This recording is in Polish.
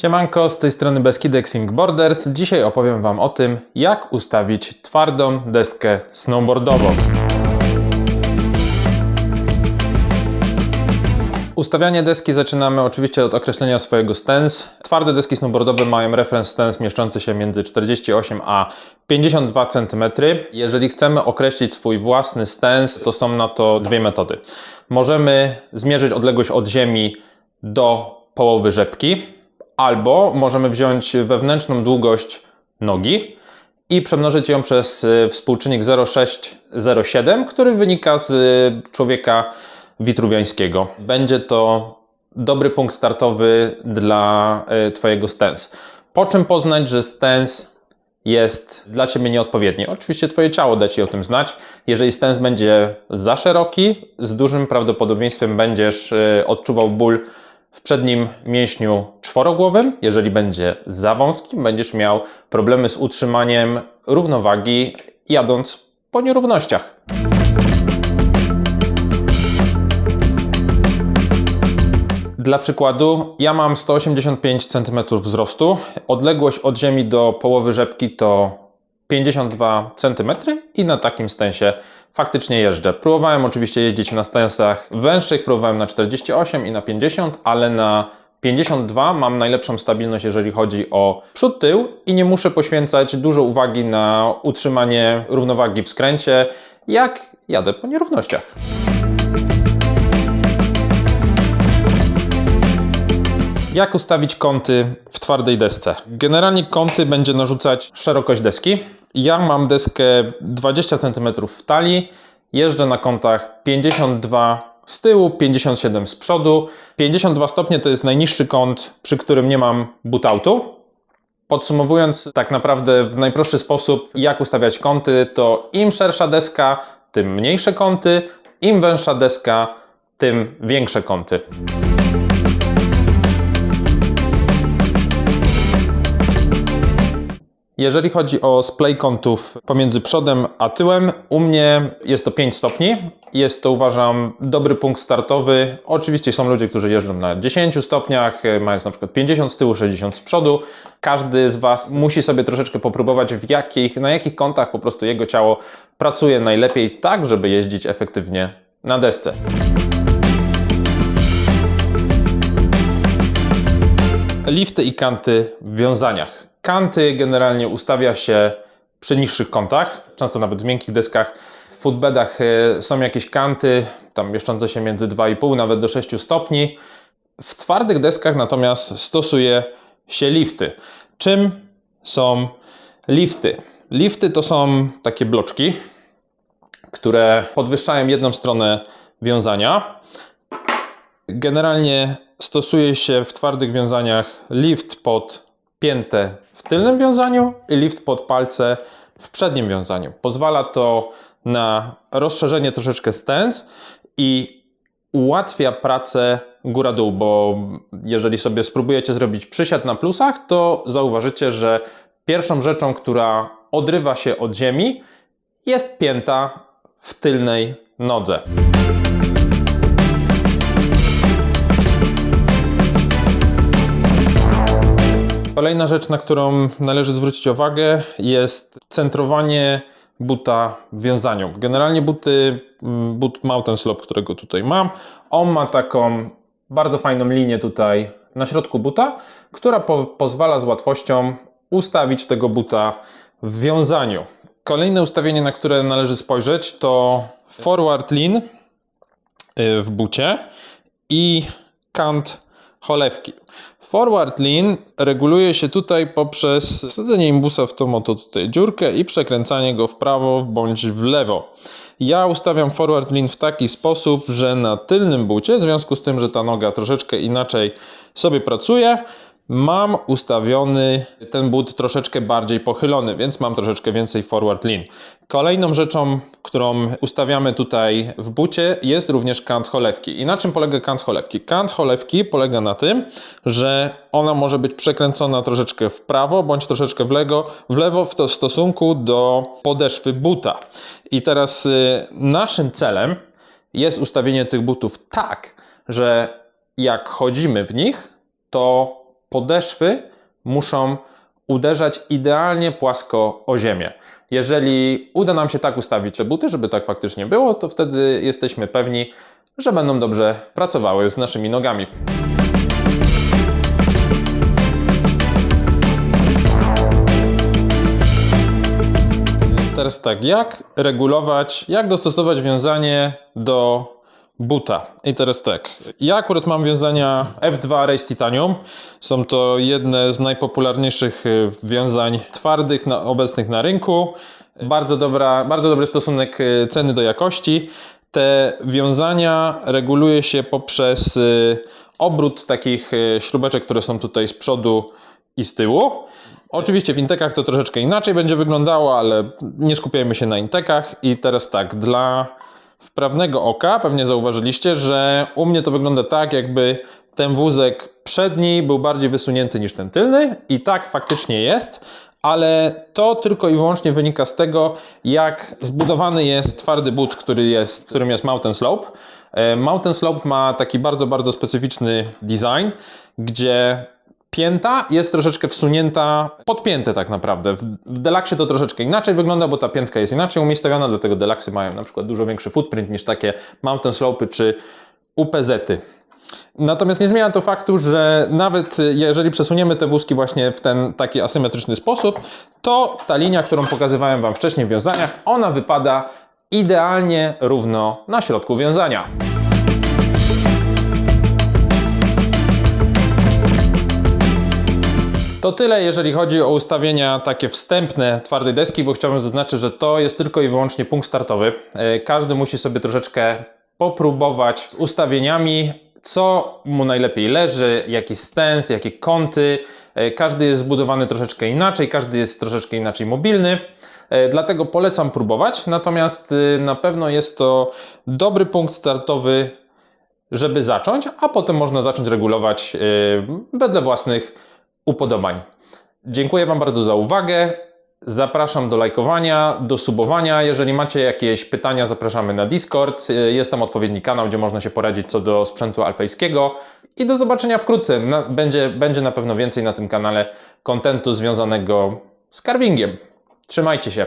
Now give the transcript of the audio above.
Siemanko, z tej strony Beskidek Sing Borders. Dzisiaj opowiem Wam o tym, jak ustawić twardą deskę snowboardową. Ustawianie deski zaczynamy oczywiście od określenia swojego stance. Twarde deski snowboardowe mają reference stance mieszczący się między 48 a 52 cm. Jeżeli chcemy określić swój własny stance, to są na to dwie metody. Możemy zmierzyć odległość od ziemi do połowy rzepki, albo możemy wziąć wewnętrzną długość nogi i przemnożyć ją przez y, współczynnik 0,607, który wynika z y, człowieka witruwiańskiego. Będzie to dobry punkt startowy dla y, Twojego stance. Po czym poznać, że stance jest dla Ciebie nieodpowiedni? Oczywiście Twoje ciało da Ci o tym znać. Jeżeli stance będzie za szeroki, z dużym prawdopodobieństwem będziesz odczuwał ból w przednim mięśniu czworogłowym. Jeżeli będzie za wąski, będziesz miał problemy z utrzymaniem równowagi jadąc po nierównościach. Dla przykładu, ja mam 185 cm wzrostu. Odległość od ziemi do połowy rzepki to 52 cm i na takim stensie faktycznie jeżdżę. Próbowałem oczywiście jeździć na stensach węższych, próbowałem na 48 i na 50, ale na 52 mam najlepszą stabilność, jeżeli chodzi o przód, tył i nie muszę poświęcać dużo uwagi na utrzymanie równowagi w skręcie, jak jadę po nierównościach. Jak ustawić kąty w twardej desce? Generalnie kąty będzie narzucać szerokość deski. Ja mam deskę 20 cm w talii, jeżdżę na kątach 52 z tyłu, 57 z przodu. 52 stopnie to jest najniższy kąt, przy którym nie mam bootoutu. Podsumowując, tak naprawdę w najprostszy sposób, jak ustawiać kąty, to im szersza deska, tym mniejsze kąty, im węższa deska, tym większe kąty. Jeżeli chodzi o splay kątów pomiędzy przodem a tyłem, u mnie jest to 5 stopni. Jest to uważam dobry punkt startowy. Oczywiście są ludzie, którzy jeżdżą na 10 stopniach, mając na przykład 50 z tyłu, 60 z przodu. Każdy z Was musi sobie troszeczkę popróbować, w jakich, na jakich kątach po prostu jego ciało pracuje najlepiej, tak żeby jeździć efektywnie na desce. Lifty i kanty w wiązaniach. Kanty generalnie ustawia się przy niższych kątach, często nawet w miękkich deskach. W footbedach e, są jakieś kanty, tam mieszczące się między 2,5 nawet do 6 stopni. W twardych deskach natomiast stosuje się lifty. Czym są lifty? Lifty to są takie bloczki, które podwyższają jedną stronę wiązania. Generalnie stosuje się w twardych wiązaniach lift pod piętę w tylnym wiązaniu i lift pod palce w przednim wiązaniu. Pozwala to na rozszerzenie troszeczkę stance i ułatwia pracę góra-dół, bo jeżeli sobie spróbujecie zrobić przysiad na plusach, to zauważycie, że pierwszą rzeczą, która odrywa się od ziemi, jest pięta w tylnej nodze. Kolejna rzecz, na którą należy zwrócić uwagę, jest centrowanie buta w wiązaniu. Generalnie buty, mm, but Mountain Slope, którego tutaj mam, on ma taką bardzo fajną linię tutaj na środku buta, która po pozwala z łatwością ustawić tego buta w wiązaniu. Kolejne ustawienie, na które należy spojrzeć, to forward lean y, w bucie i kant cholewki. Forward lean reguluje się tutaj poprzez wsadzenie imbusa w tą oto tutaj dziurkę i przekręcanie go w prawo bądź w lewo. Ja ustawiam forward lean w taki sposób, że na tylnym bucie, w związku z tym, że ta noga troszeczkę inaczej sobie pracuje, mam ustawiony ten but troszeczkę bardziej pochylony, więc mam troszeczkę więcej forward lean. Kolejną rzeczą, którą ustawiamy tutaj w bucie jest również kant cholewki. I na czym polega kant cholewki? Kant cholewki polega na tym, że ona może być przekręcona troszeczkę w prawo bądź troszeczkę w lewo, w lewo w stosunku do podeszwy buta. I teraz y, naszym celem jest ustawienie tych butów tak, że jak chodzimy w nich, to podeszwy muszą uderzać idealnie płasko o ziemię. Jeżeli uda nam się tak ustawić te buty, żeby tak faktycznie było, to wtedy jesteśmy pewni, że będą dobrze pracowały z naszymi nogami. Teraz tak, jak regulować, jak dostosować wiązanie do buta? I teraz tak, ja akurat mam wiązania F2 Race Titanium. Są to jedne z najpopularniejszych y, wiązań twardych na, obecnych na rynku. Bardzo, dobra, bardzo dobry stosunek y, ceny do jakości. Te wiązania reguluje się poprzez y, obrót takich śrubeczek, które są tutaj z przodu i z tyłu. Oczywiście w intekach to troszeczkę inaczej będzie wyglądało, ale nie skupiajmy się na intekach. I teraz tak, dla wprawnego oka pewnie zauważyliście, że u mnie to wygląda tak, jakby ten wózek przedni był bardziej wysunięty niż ten tylny i tak faktycznie jest, ale to tylko i wyłącznie wynika z tego, jak zbudowany jest twardy but, który jest, którym jest Mountain Slope. E, Mountain Slope ma taki bardzo, bardzo specyficzny design, gdzie pięta jest troszeczkę wsunięta, podpięte tak naprawdę. W, w Deluxe to troszeczkę inaczej wygląda, bo ta piętka jest inaczej umiejscowiona, dlatego Deluxe mają na przykład dużo większy footprint niż takie Mountain Slope'y czy UPZ-y. Natomiast nie zmienia to faktu, że nawet jeżeli przesuniemy te wózki właśnie w ten taki asymetryczny sposób, to ta linia, którą pokazywałem Wam wcześniej w wiązaniach, ona wypada idealnie równo na środku wiązania. To tyle, jeżeli chodzi o ustawienia takie wstępne twardej deski, bo chciałbym zaznaczyć, że to jest tylko i wyłącznie punkt startowy. E, Każdy musi sobie troszeczkę popróbować z ustawieniami, co mu najlepiej leży, jaki stens, jakie kąty. E, Każdy jest zbudowany troszeczkę inaczej, każdy jest troszeczkę inaczej mobilny. E, Dlatego polecam próbować, natomiast na pewno jest to dobry punkt startowy żeby zacząć, a potem można zacząć regulować wedle własnych upodobań. Dziękuję Wam bardzo za uwagę. Zapraszam do lajkowania, do subowania. Jeżeli macie jakieś pytania, zapraszamy na Discord. Jest tam odpowiedni kanał, gdzie można się poradzić co do sprzętu alpejskiego. I do zobaczenia wkrótce. Będzie, będzie na pewno więcej na tym kanale kontentu związanego z carvingiem. Trzymajcie się.